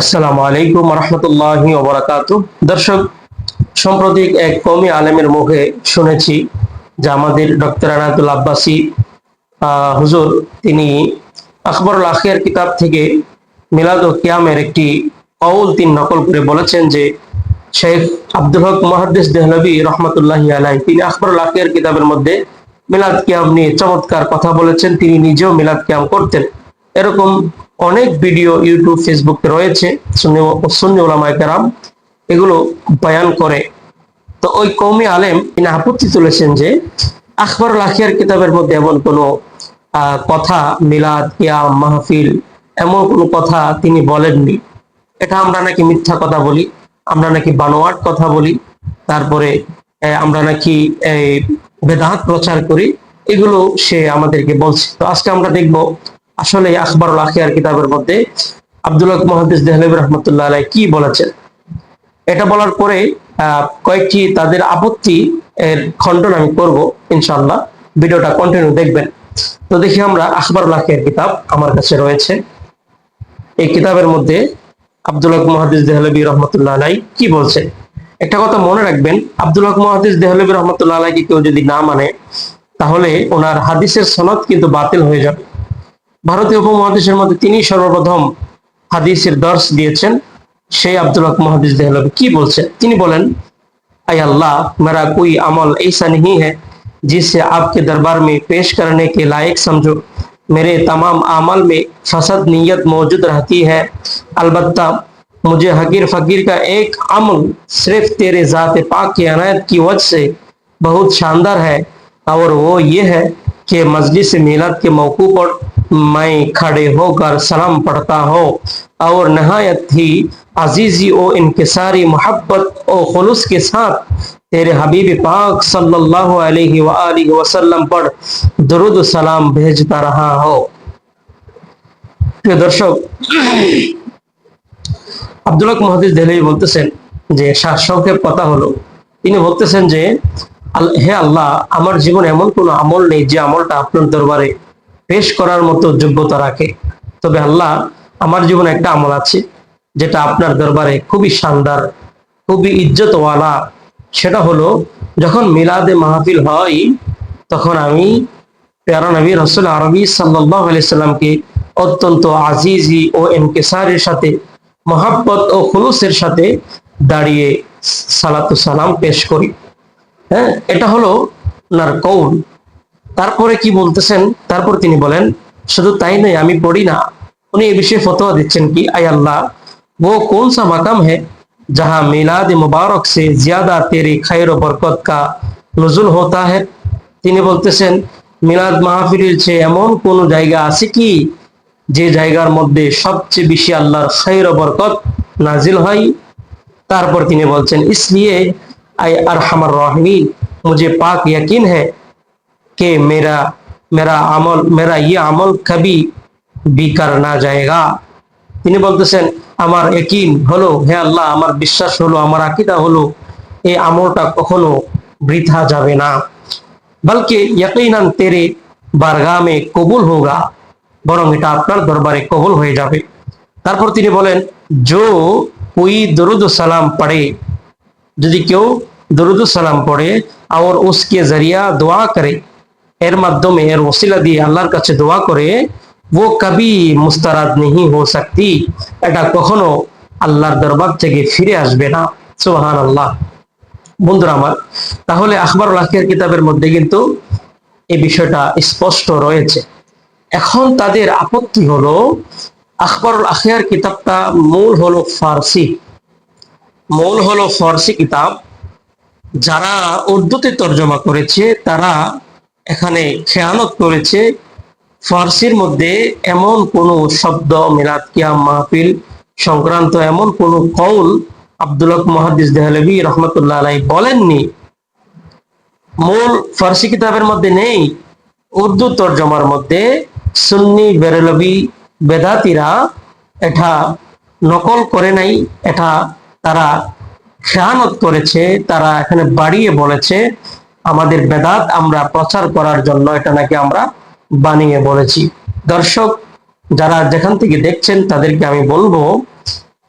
আসসালামু আলাইকুম রহমতুল্লাহ ওবরাকাত। দর্শক, সম্প্রতি এক কমি আলেমের মুখে শুনেছি যে আমাদের ডক্টর আনাতুল হুজুর, তিনি আখিয়ার কিতাব থেকে মিলাদ ও কিয়ামের একটি কৌল তিন নকল করে বলেছেন যে, শেখ আব্দুল হক মহাদ্দেস দেহলবী রহমতুল্লাহ আলাই তিনি আকবরুল আখিয়ার কিতাবের মধ্যে মিলাদ কিয়াম নিয়ে চমৎকার কথা বলেছেন। তিনি নিজেও মিলাদ কিয়াম করতেন। এরকম অনেক ভিডিও ইউটিউব, ফেসবুকে রয়েছে এগুলো বয়ান করে। তো ওই কৌমি আলেম তিনি আপত্তি তুলেছেন যে আখবর লাখিয়ার কিতাবের মধ্যে এমন কোনো কথা, মিলাদ, কিয়াম, মাহফিল এমন কোনো কথা তিনি বলেননি। এটা আমরা নাকি মিথ্যা কথা বলি, আমরা নাকি বানোয়াট কথা বলি, তারপরে আমরা নাকি বেদাত প্রচার করি, এগুলো সে আমাদেরকে বলছে। তো আজকে আমরা দেখব আসলে আখবরুল আখিয়ার কিতাবের মধ্যে আব্দুল মহাদিস দেহলেব রহমতুল্লাহ আলাই কি বলেছেন? এটা বলার পরে কয়েকটি তাদের আপত্তি এর খণ্ডন আমি করব ইনশাল্লাহ ভিডিওটা কন্টিনিউ দেখবেন। তো দেখি আমরা আখবরুল আখিয়ার কিতাব আমার কাছে রয়েছে। এই কিতাবের মধ্যে আব্দুল হক মহাদিস দেহলবী রহমতুল্লাহ আলাই কি বলছেন? একটা কথা মনে রাখবেন, আব্দুল হক মহাদিস দেহলবী রহমতুল্লাহ আলাইকে কেউ যদি না মানে তাহলে ওনার হাদিসের সনদ কিন্তু বাতিল হয়ে যাবে। ভারতীয় উপমহাদেশের মধ্যে তিনি সর্বপ্রথম হাদিসের দর্শ দিয়েছেন সেই আব্দুল হক মহাদিস দেহলবী কি বলছেন তিনি বলেন अय अल्लाह मेरा कोई अमल ऐसा नहीं है जिसे आपके दरबार में पेश करने के लायक समझो मेरे तमाम अमल में फसद नीयत मौजूद रहती है अलबत्ता मुझे हकीर फकीर का एक अमल सिर्फ तेरे ज़ात पाक की अनायत की वजह से बहुत शानदार है और वो ये है कि मजलिस मिलाद के मौकू पर मैं खड़े होकर सलाम पढ़ता हूँ और नहायत ही अजीजी और इनकसारी मोहब्बत और खुलूस के साथ तेरे हबीब पाक सल्लल्लाहु अलैहि वआलिहि वसल्लम पर दरुद सलाम भेजता रहा हो প্রিয় দর্শক আব্দুল হক মহাদিস দেহলি বলতেছেন যে সংক্ষেপ কথা হলো তিনি বলতেছেন যে আল- হে আল্লাহ আমার জীবনে এমন কোনো আমল নেই যে আমলটা আপনার দরবারে পেশ করার মতো যোগ্যতা রাখে। তবে আল্লাহ, আমার জীবনে একটা আমল আছে, যেটা আপনার দরবারে খুবই শানদার, খুবই ইজ্জতওয়ালা। সেটা হলো, যখন মিলাদে মাহফিল হয়, তখন আমি প্যারা নবী রসুল আরবি সাল্লাহ সাল্লামকে অত্যন্ত আজিজি ও এনকেসারের সাথে, মহাব্বত ও খুলুসের সাথে দাঁড়িয়ে সালাতু সালাম পেশ করি। হ্যাঁ এটা হলো ওনার কৌল। তারপরে কি বলতেছেন তারপর তিনি বলেন শুধু তাই নয় আমি পড়ি না উনি এই বিষয়ে ফতোয়া দিচ্ছেন কি আয় আল্লাহ वो कौन सा मकाम है जहां मिलाद मुबारक से ज्यादा तेरी खैर व बरकत का नजुल होता है তিনি বলতেছেন মিলাদ মাহফিলের চেয়ে এমন কোন জায়গা আছে কি যে জায়গার মধ্যে সবচেয়ে বেশি আল্লাহর খৈর ও বরকত নাজিল হয় তারপর তিনি বলছেন इसलिए আই अरहमर राहिमीन मुझे पाक यकीन है कि मेरा मेरा अमल मेरा ये अमल कभी भी कर ना जाएगा তিনি বলতেছেন আমার একিন হলো হে আল্লাহ আমার বিশ্বাস হলো আমার আকিদা হলো এই আমলটা কখনো বৃথা যাবে না বলকে ইয়কিনান তেরে বারগামে কবুল হোগা বরং এটা আপনার দরবারে কবুল হয়ে যাবে তারপর তিনি বলেন জো কোই দরুদ সালাম পড়ে যদি কেউ দরুদ সালাম পড়ে আর উসকে জরিয়া দোয়া করে এর মাধ্যমে, এর ওসিলা দিয়ে আল্লাহর কাছে দোয়া করে, ও কবি, মুস্তারাদ নেই হো সকতি এটা কখনো আল্লাহর দরবার থেকে ফিরে আসবে না। সুবহান আল্লাহ বন্ধুরা আমার, তাহলে আখবর লাখিয়ার কিতাবের মধ্যে কিন্তু এই বিষয়টা স্পষ্ট রয়েছে। এখন তাদের আপত্তি হলো আখবর আখিয়ার কিতাবটা মূল হলো ফার্সি। মূল হলো ফার্সি কিতাব। যারা উর্দুতে তর্জমা করেছে, তারা এখানে খেয়ানত করেছে ফার্সির মধ্যে এমন কোনো শব্দ মিলাদ কিয়াম মাহফিল সংক্রান্ত এমন কোনো কৌল আব্দুল মহাদিস দেহলভি রহমতুল্লাহ আলাই বলেননি। মূল ফার্সি কিতাবের মধ্যে নেই। উর্দু তর্জমার মধ্যে সুন্নি বেরলবি বেদাতিরা এটা নকল করে নাই, এটা তারা খেয়ানত করেছে, তারা এখানে বাড়িয়ে বলেছে। আমাদের বেদাত আমরা প্রচার করার জন্য এটা নাকি আমরা বানিয়ে বলেছি। দর্শক, যারা যেখান থেকে দেখছেন তাদেরকে আমি বলব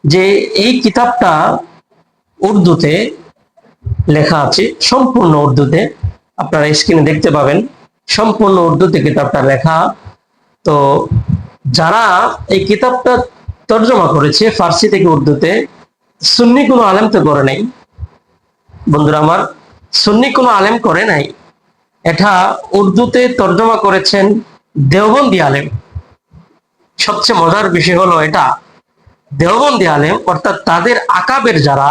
যে এই কিতাবটা উর্দুতে লেখা আছে, সম্পূর্ণ উর্দুতে। আপনারা স্ক্রিনে দেখতে পাবেন, সম্পূর্ণ উর্দুতে কিতাবটা লেখা। তো যারা এই কিতাবটা তর্জমা করেছে ফার্সি থেকে উর্দুতে, সুন্নি কোনো আলেম তো করে নেই। বন্ধুরা আমার সুন্নি কোনো আলেম করে নাই, এটা উর্দুতে তর্জমা করেছেন দেওবন্দি আলেম। সবচেয়ে মজার বিষয় হলো এটা, দেওবন্দি আলেম, অর্থাৎ তাদের আকাবের যারা,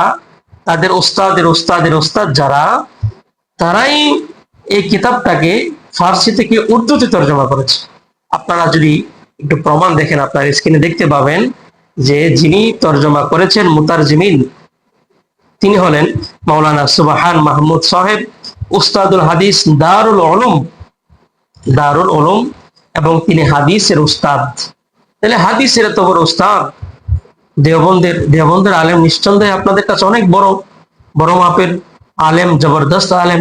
তাদের ওস্তাদের ওস্তাদের ওস্তাদ যারা, তারাই এই কিতাবটাকে ফার্সি থেকে উর্দুতে তর্জমা করেছে। আপনারা যদি একটু প্রমাণ দেখেন, আপনার স্ক্রিনে দেখতে পাবেন যে যিনি তর্জমা করেছেন মুতারজিমিন তিনি হলেন মাওলানা সুবাহান মাহমুদ সাহেব, উস্তাদুল হাদিস দারুল উলুম দারুল উলুম, এবং তিনি হাদিসের উস্তাদ। তাহলে হাদিসের এত বড় উস্তাদ, দেওবন্দের দেওবন্দের আলেম নিঃসন্দেহে আপনাদের কাছে অনেক বড় বড় মাপের আলেম, জবরদস্ত আলেম।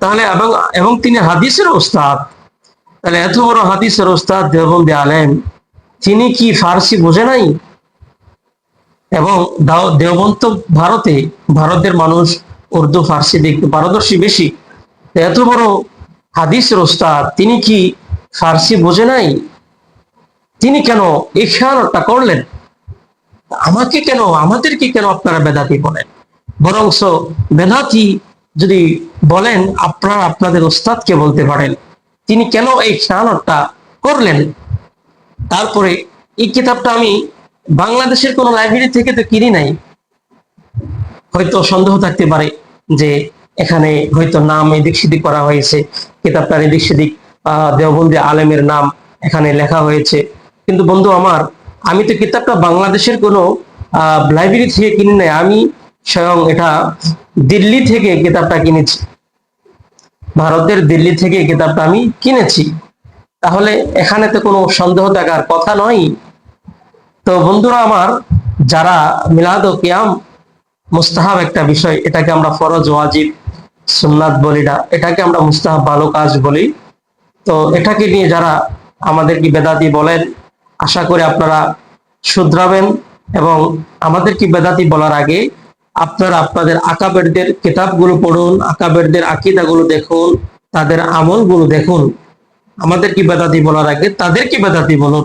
তাহলে এবং এবং তিনি হাদিসের উস্তাদ। তাহলে এত বড় হাদিসের উস্তাদ, দেওবন্দি আলেম, তিনি কি ফার্সি বোঝে নাই? এবং দাও- দেওবন্দ ভারতে, ভারতের মানুষ উর্দু, ফার্সি দেখতে পারদর্শী বেশি। এত বড় হাদিসের ওস্তাদ তিনি কি ফার্সি বোঝে নাই? তিনি কেন এই খেয়ালটা করলেন? আমাকে কেন, আমাদেরকে কেন আপনারা বেদাতি বলেন? বরংস বেদাতি যদি বলেন, আপনারা আপনাদের ওস্তাদকে বলতে পারেন, তিনি কেন এই খেয়ালটা করলেন? তারপরে এই কিতাবটা আমি বাংলাদেশের কোনো লাইব্রেরি থেকে তো কিনি নাই। হয়তো সন্দেহ থাকতে পারে যে এখানে হয়তো নাম এদিক সেদিক করা হয়েছে কিতাবটার এদিক সেদিক দেওবন্দি আলেমের নাম এখানে লেখা হয়েছে। কিন্তু বন্ধু আমার, আমি তো কিতাবটা বাংলাদেশের কোনো লাইব্রেরি থেকে কিনি নাই, আমি স্বয়ং এটা দিল্লি থেকে কিতাবটা কিনেছি। ভারতের দিল্লি থেকে কিতাবটা আমি কিনেছি। তাহলে এখানে তো কোনো সন্দেহ থাকার কথা নয়। তো বন্ধুরা আমার যারা মিলাদ ও কিয়াম মুস্তাহাব একটা বিষয়, এটাকে আমরা ফরজ, ওয়াজিব, সুন্নাত বলি না, এটাকে আমরা মুস্তাহাব ভালো কাজ বলি। তো এটাকে নিয়ে যারা আমাদেরকে বেদাতি বলেন, আশা করি আপনারা শুধরাবেন এবং আমাদেরকে বেদাতি বলার আগে আপনারা আপনাদের আকাবেরদের কিতাবগুলো পড়ুন, আকাবেরদের আকিদাগুলো দেখুন, তাদের আমলগুলো দেখুন। আমাদেরকে বেদাতি বলার আগে তাদেরকে বেদাতি বলুন।